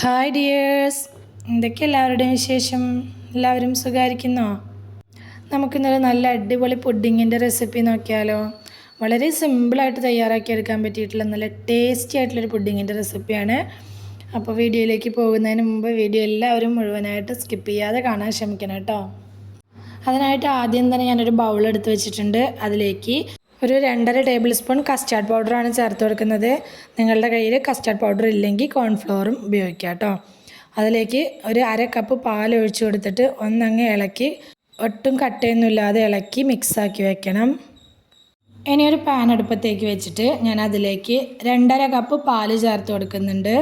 Hi dears എന്തൊക്കെ എല്ലാവരുടെയും വിശേഷം? എല്ലാവരും സുഖമായിരിക്കുന്നോ നമുക്കിന്നൊരു നല്ല അടിപൊളി പുഡിങ്ങിന്റെ റെസിപ്പി നോക്കിയാലോ. വളരെ സിമ്പിളായിട്ട് തയ്യാറാക്കിയെടുക്കാൻ പറ്റിയിട്ടുള്ള നല്ല ടേസ്റ്റി ആയിട്ടുള്ളൊരു പുഡിങ്ങിന്റെ റെസിപ്പിയാണ് അപ്പോൾ വീഡിയോയിലേക്ക് പോകുന്നതിന് മുമ്പ് വീഡിയോ എല്ലാവരും മുഴുവനായിട്ട് സ്കിപ്പ് ചെയ്യാതെ കാണാൻ ശ്രമിക്കണം കേട്ടോ. അതിനായിട്ട് ആദ്യം തന്നെ ഞാനൊരു ബൗൾ എടുത്ത് വെച്ചിട്ടുണ്ട്. അതിലേക്ക് ഒരു രണ്ടര ടേബിൾ സ്പൂൺ കസ്റ്റാർഡ് പൗഡറാണ് ചേർത്ത് കൊടുക്കുന്നത്. നിങ്ങളുടെ കയ്യിൽ കസ്റ്റാർഡ് പൗഡർ ഇല്ലെങ്കിൽ കോൺഫ്ലോറും ഉപയോഗിക്കാം കേട്ടോ. അതിലേക്ക് ഒരു അര കപ്പ് പാൽ ഒഴിച്ചു കൊടുത്തിട്ട് ഒന്നങ്ങ് ഇളക്കി ഒട്ടും കട്ടയൊന്നുമില്ലാതെ ഇളക്കി മിക്സാക്കി വെക്കണം. ഇനി ഒരു പാൻ അടുപ്പത്തേക്ക് വെച്ചിട്ട് ഞാൻ അതിലേക്ക് രണ്ടര കപ്പ് പാൽ ചേർത്ത് കൊടുക്കുന്നുണ്ട്.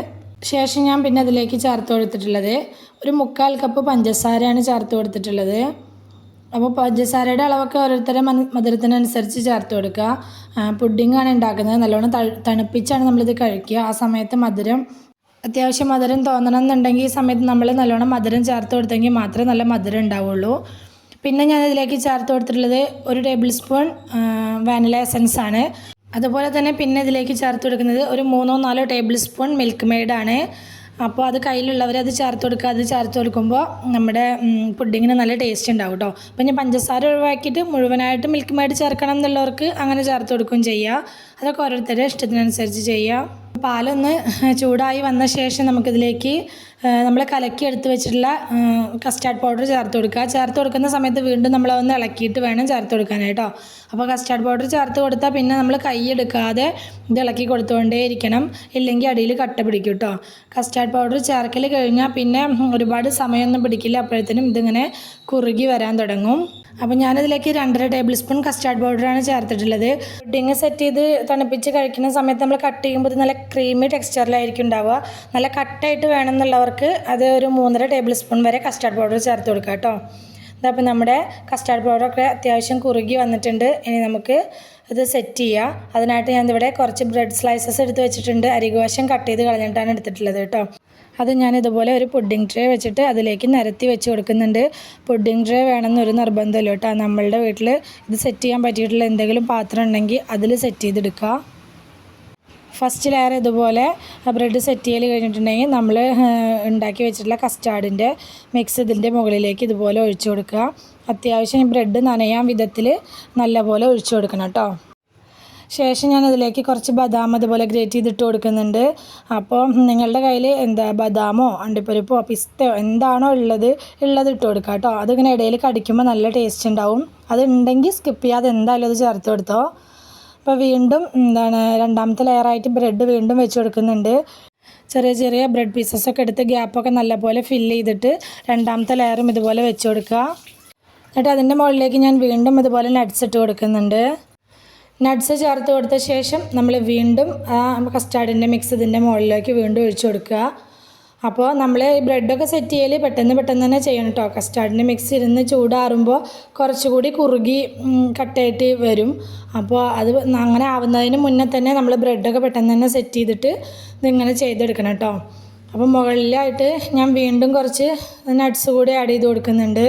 ശേഷം ഞാൻ പിന്നെ അതിലേക്ക് ചേർത്ത് കൊടുത്തിട്ടുള്ളത് ഒരു മുക്കാൽ കപ്പ് പഞ്ചസാരയാണ് ചേർത്ത് കൊടുത്തിട്ടുള്ളത്. അപ്പോൾ പഞ്ചസാരയുടെ അളവൊക്കെ ഓരോരുത്തരുടെ മന മധുരത്തിനനുസരിച്ച് ചേർത്ത് കൊടുക്കുക. പുഡിങ്ങാണ് ഉണ്ടാക്കുന്നത്. നല്ലോണം തണുപ്പിച്ചാണ് നമ്മളിത് കഴിക്കുക. ആ സമയത്ത് മധുരം അത്യാവശ്യം മധുരം തോന്നണം എന്നുണ്ടെങ്കിൽ ഈ സമയത്ത് നമ്മൾ നല്ലോണം മധുരം ചേർത്ത് കൊടുത്തെങ്കിൽ മാത്രമേ നല്ല മധുരം ഉണ്ടാവുള്ളൂ. പിന്നെ ഞാൻ ഇതിലേക്ക് ചേർത്ത് കൊടുത്തിട്ടുള്ളത് ഒരു ടേബിൾ സ്പൂൺ വാനില എസൻസ് ആണ്. അതുപോലെ തന്നെ പിന്നെ ഇതിലേക്ക് ചേർത്ത് കൊടുക്കുന്നത് ഒരു മൂന്നോ നാലോ ടേബിൾ സ്പൂൺ മിൽക്ക് മെയ്ഡാണ്. അപ്പോൾ അത് കയ്യിലുള്ളവർ അത് ചേർത്ത് കൊടുക്കുക അത് ചേർത്ത് കൊടുക്കുമ്പോൾ നമ്മുടെ പുഡിങ്ങിന് നല്ല ടേസ്റ്റ് ഉണ്ടാവും കേട്ടോ അപ്പോൾ ഞാൻ പഞ്ചസാര ഒഴിവാക്കിയിട്ട് മുഴുവനായിട്ട് മിൽക്ക് ചേർക്കണം എന്നുള്ളവർക്ക് അങ്ങനെ ചേർത്ത് കൊടുക്കുകയും ചെയ്യുക അതൊക്കെ ഓരോരുത്തരുടെ ഇഷ്ടത്തിനനുസരിച്ച് ചെയ്യുക പാലൊന്ന് ചൂടായി വന്ന ശേഷം നമുക്കിതിലേക്ക് നമ്മൾ കലക്കി എടുത്ത് വെച്ചിട്ടുള്ള കസ്റ്റാർഡ് പൗഡർ ചേർത്ത് കൊടുക്കുക. ചേർത്ത് കൊടുക്കുന്ന സമയത്ത് വീണ്ടും നമ്മളതൊന്ന് ഇളക്കിയിട്ട് വേണം ചേർത്ത് കൊടുക്കാനായിട്ടോ. അപ്പോൾ കസ്റ്റാർഡ് പൗഡർ ചേർത്ത് കൊടുത്താൽ പിന്നെ നമ്മൾ കൈ എടുക്കാതെ ഇത് ഇളക്കി കൊടുത്തുകൊണ്ടേ ഇരിക്കണം. ഇല്ലെങ്കിൽ അടിയിൽ കട്ട പിടിക്കും കേട്ടോ കസ്റ്റാർഡ് പൗഡർ ചേർക്കൽ കഴിഞ്ഞാൽ പിന്നെ ഒരുപാട് സമയമൊന്നും പിടിക്കില്ല. അപ്പോഴത്തേനും ഇതിങ്ങനെ കുറുകി വരാൻ തുടങ്ങും. അപ്പോൾ ഞാനിതിലേക്ക് രണ്ടര ടേബിൾ സ്പൂൺ കസ്റ്റാർഡ് പൗഡറാണ് ചേർത്തിട്ടുള്ളത്. പുഡിങ് സെറ്റ് ചെയ്ത് തണുപ്പിച്ച് കഴിക്കുന്ന സമയത്ത് നമ്മൾ കട്ട് ചെയ്യുമ്പോൾ നല്ല ക്രീമി ടെക്സ്ചറിലായിരിക്കും ഉണ്ടാവുക. നല്ല കട്ടായിട്ട് വേണമെന്നുള്ളവർക്ക് അത് ഒരു മൂന്നര ടേബിൾ സ്പൂൺ വരെ കസ്റ്റാർഡ് പൗഡർ ചേർത്ത് കൊടുക്കുക കേട്ടോ. ഇതപ്പോൾ നമ്മുടെ കസ്റ്റാർഡ് പൗഡറൊക്കെ അത്യാവശ്യം കുറുകി വന്നിട്ടുണ്ട്. ഇനി നമുക്ക് ഇത് സെറ്റ് ചെയ്യുക അതിനായിട്ട് ഞാൻ ഇവിടെ കുറച്ച് ബ്രെഡ് സ്ലൈസസ് എടുത്ത് വെച്ചിട്ടുണ്ട്. അരികുവശം കട്ട് ചെയ്ത് കളഞ്ഞിട്ടാണ് എടുത്തിട്ടുള്ളത് കേട്ടോ. അത് ഞാൻ ഇതുപോലെ ഒരു പുഡിംഗ് ട്രേ വെച്ചിട്ട് അതിലേക്ക് നിരത്തി വെച്ച് കൊടുക്കുന്നുണ്ട്. പുഡിംഗ് ട്രേ വേണമെന്നൊരു നിർബന്ധമില്ല കേട്ടോ. നമ്മളുടെ വീട്ടിൽ ഇത് സെറ്റ് ചെയ്യാൻ പറ്റിയിട്ടുള്ള എന്തെങ്കിലും പാത്രം ഉണ്ടെങ്കിൽ അതിൽ സെറ്റ് ചെയ്തെടുക്കുക ഫസ്റ്റ് ലെയർ ഇതുപോലെ ബ്രെഡ് സെറ്റ് ചെയ്യൽ കഴിഞ്ഞിട്ടുണ്ടെങ്കിൽ നമ്മൾ ഉണ്ടാക്കി വെച്ചിട്ടുള്ള കസ്റ്റാർഡിന്റെ മിക്സ് ഇതിന്റെ മുകളിലേക്ക് ഇതുപോലെ ഒഴിച്ചു കൊടുക്കുക. അത്യാവശ്യം ബ്രെഡ് നനയാൻ വിധത്തിൽ നല്ലപോലെ ഒഴിച്ചു കൊടുക്കണം കേട്ടോ. ശേഷം ഞാൻ അതിലേക്ക് കുറച്ച് ബദാം അതുപോലെ ഗ്രേറ്റ് ചെയ്തിട്ട് കൊടുക്കുന്നുണ്ട്. അപ്പോൾ നിങ്ങളുടെ കയ്യിൽ എന്താ ബദാമോ അണ്ടിപ്പരിപ്പോ പിസ്തയോ എന്താണോ ഉള്ളത് ഉള്ളത് ഇട്ട് കൊടുക്കുക കേട്ടോ. അതിങ്ങനെ ഇടയിൽ കടിക്കുമ്പോൾ നല്ല ടേസ്റ്റ് ഉണ്ടാവും. അത് ഉണ്ടെങ്കിൽ സ്കിപ്പ് ചെയ്യാതെ എന്തായാലും അത് ചേർത്ത് കൊടുത്തോ. അപ്പോൾ വീണ്ടും എന്താണ് രണ്ടാമത്തെ ലെയറായിട്ട് ബ്രെഡ് വീണ്ടും വെച്ച് കൊടുക്കുന്നുണ്ട് ചെറിയ ചെറിയ ബ്രെഡ് പീസസ് ഒക്കെ എടുത്ത് ഗ്യാപ്പൊക്കെ നല്ലപോലെ ഫില്ല് ചെയ്തിട്ട് രണ്ടാമത്തെ ലെയറും ഇതുപോലെ വെച്ച് കൊടുക്കുക എന്നിട്ട് അതിന്റെ മുകളിലേക്ക് ഞാൻ വീണ്ടും ഇതുപോലെ നട്ട്സ് ഇട്ട് കൊടുക്കുന്നുണ്ട്. നട്ട്സ് ചേർത്ത് കൊടുത്ത ശേഷം നമ്മൾ വീണ്ടും ആ കസ്റ്റാർഡിന്റെ മിക്സ് ഇതിന്റെ മുകളിലേക്ക് വീണ്ടും ഒഴിച്ചു കൊടുക്കുക അപ്പോൾ നമ്മൾ ഈ ബ്രെഡൊക്കെ സെറ്റ് ചെയ്യൽ പെട്ടെന്ന് പെട്ടെന്ന് തന്നെ ചെയ്യണം കേട്ടോ കസ്റ്റാർഡിന്റെ മിക്സ് ഇരുന്ന് ചൂടാറുമ്പോൾ കുറച്ചുകൂടി കുറുകി കട്ടായിട്ട് വരും. അപ്പോൾ അത് അങ്ങനെ ആവുന്നതിന് മുന്നേ തന്നെ നമ്മൾ ബ്രെഡൊക്കെ പെട്ടെന്ന് തന്നെ സെറ്റ് ചെയ്തിട്ട് ഇതിങ്ങനെ ചെയ്തെടുക്കണം കേട്ടോ അപ്പോൾ മുകളിലായിട്ട് ഞാൻ വീണ്ടും കുറച്ച് നട്ട്സ് കൂടി ആഡ് ചെയ്ത് കൊടുക്കുന്നുണ്ട്.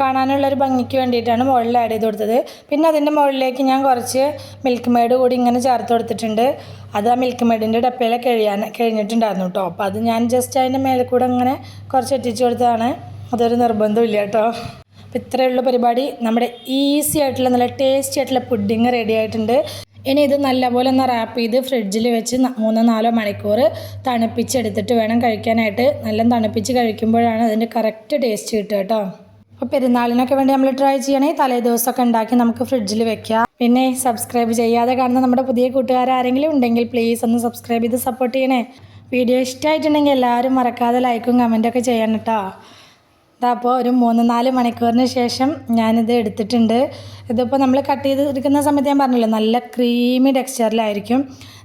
കാണാനുള്ളൊരു ഭംഗിക്ക് വേണ്ടിയിട്ടാണ് മുകളിൽ ആഡ് ചെയ്ത് കൊടുത്തത്. പിന്നെ അതിന്റെ മുകളിലേക്ക് ഞാൻ കുറച്ച് മിൽക്ക് മെയ്ഡ് കൂടി ഇങ്ങനെ ചേർത്ത് കൊടുത്തിട്ടുണ്ട്. അത് ആ മിൽക്ക് മെയ്ഡിന്റെ ഡപ്പയിൽ കഴിയാൻ കഴിഞ്ഞിട്ടുണ്ടായിരുന്നു കേട്ടോ അപ്പോൾ അത് ഞാൻ ജസ്റ്റ് അതിന്റെ മേലെ കൂടെ ഇങ്ങനെ കുറച്ച് എത്തിച്ചു കൊടുത്തതാണ്. അതൊരു നിർബന്ധമില്ല കേട്ടോ അപ്പോൾ ഇത്രയുള്ള പരിപാടി. നമ്മുടെ ഈസി ആയിട്ടുള്ള നല്ല ടേസ്റ്റി ആയിട്ടുള്ള പുഡിങ് റെഡി ആയിട്ടുണ്ട്. ഇനി ഇത് നല്ലപോലെ ഒന്ന് റാപ്പ് ചെയ്ത് ഫ്രിഡ്ജിൽ വെച്ച് മൂന്നോ നാലോ മണിക്കൂർ തണുപ്പിച്ചെടുത്തിട്ട് വേണം കഴിക്കാനായിട്ട്. നല്ല തണുപ്പിച്ച് കഴിക്കുമ്പോഴാണ് അതിന്റെ കറക്റ്റ് ടേസ്റ്റ് കിട്ടുക കേട്ടോ അപ്പോൾ പെരുന്നാളിനൊക്കെ വേണ്ടി നമ്മൾ ട്രൈ ചെയ്യണേ തലേ ദിവസമൊക്കെ ഉണ്ടാക്കി നമുക്ക് ഫ്രിഡ്ജിൽ വെക്കാം. പിന്നെ സബ്സ്ക്രൈബ് ചെയ്യാതെ കാണുന്ന നമ്മുടെ പുതിയ കൂട്ടുകാരാരെങ്കിലും ഉണ്ടെങ്കിൽ പ്ലീസ് ഒന്ന് സബ്സ്ക്രൈബ് ചെയ്ത് സപ്പോർട്ട് ചെയ്യണേ. വീഡിയോ ഇഷ്ടമായിട്ടുണ്ടെങ്കിൽ എല്ലാവരും മറക്കാതെ ലൈക്കും കമന്റൊക്കെ ചെയ്യണം കേട്ടോ അപ്പോൾ ഒരു മൂന്ന് നാല് മണിക്കൂറിന് ശേഷം ഞാനിത് എടുത്തിട്ടുണ്ട്. ഇതിപ്പോൾ നമ്മൾ കട്ട് ചെയ്ത് സമയത്ത് ഞാൻ പറഞ്ഞല്ലോ നല്ല ക്രീമി ടെക്സ്ചറിലായിരിക്കും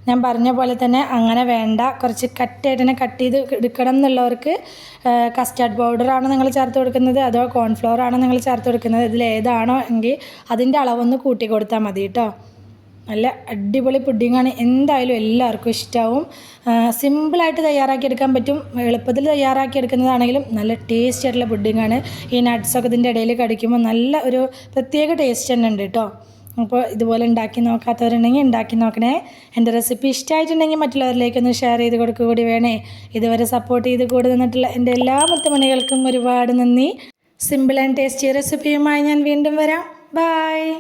ഞാൻ പറഞ്ഞ പോലെ തന്നെ അങ്ങനെ വേണ്ട. കുറച്ച് കട്ടായിട്ട് തന്നെ കട്ട് ചെയ്ത് എടുക്കണം എന്നുള്ളവർക്ക് കസ്റ്റാർഡ് പൗഡറാണ് നിങ്ങൾ ചേർത്ത് കൊടുക്കുന്നത് അതോ കോൺഫ്ലവർ ആണ് നിങ്ങൾ ചേർത്ത് കൊടുക്കുന്നത് ഇതിൽ ഏതാണോ എങ്കിൽ അതിന്റെ അളവൊന്ന് കൂട്ടി കൊടുത്താൽ മതി കേട്ടോ. നല്ല അടിപൊളി പുഡിങ്ങാണ് എന്തായാലും എല്ലാവർക്കും ഇഷ്ടമാവും സിമ്പിളായിട്ട് തയ്യാറാക്കിയെടുക്കാൻ പറ്റും. എളുപ്പത്തിൽ തയ്യാറാക്കിയെടുക്കുന്നതാണെങ്കിലും നല്ല ടേസ്റ്റ് ആയിട്ടുള്ള പുഡിങ്ങാണ് ഈ നട്ട്സൊക്കെ ഇതിന്റെ ഇടയിൽ കടിക്കുമ്പോൾ നല്ല ഒരു പ്രത്യേക ടേസ്റ്റ് തന്നെ ഉണ്ട് കേട്ടോ അപ്പോൾ ഇതുപോലെ ഉണ്ടാക്കി നോക്കാത്തവരുണ്ടെങ്കിൽ ഉണ്ടാക്കി നോക്കണേ. എന്റെ റെസിപ്പി ഇഷ്ടമായിട്ടുണ്ടെങ്കിൽ മറ്റുള്ളവരിലേക്കൊന്ന് ഷെയർ ചെയ്ത് കൊടുക്കുക കൂടി വേണേ. ഇതുവരെ സപ്പോർട്ട് ചെയ്ത് കൂടി നിന്നിട്ടുള്ള എന്റെ എല്ലാ മുത്തുമണികൾക്കും ഒരുപാട് നന്ദി. സിമ്പിൾ ആൻഡ് ടേസ്റ്റി റെസിപ്പിയുമായി ഞാൻ വീണ്ടും വരാം. ബായ്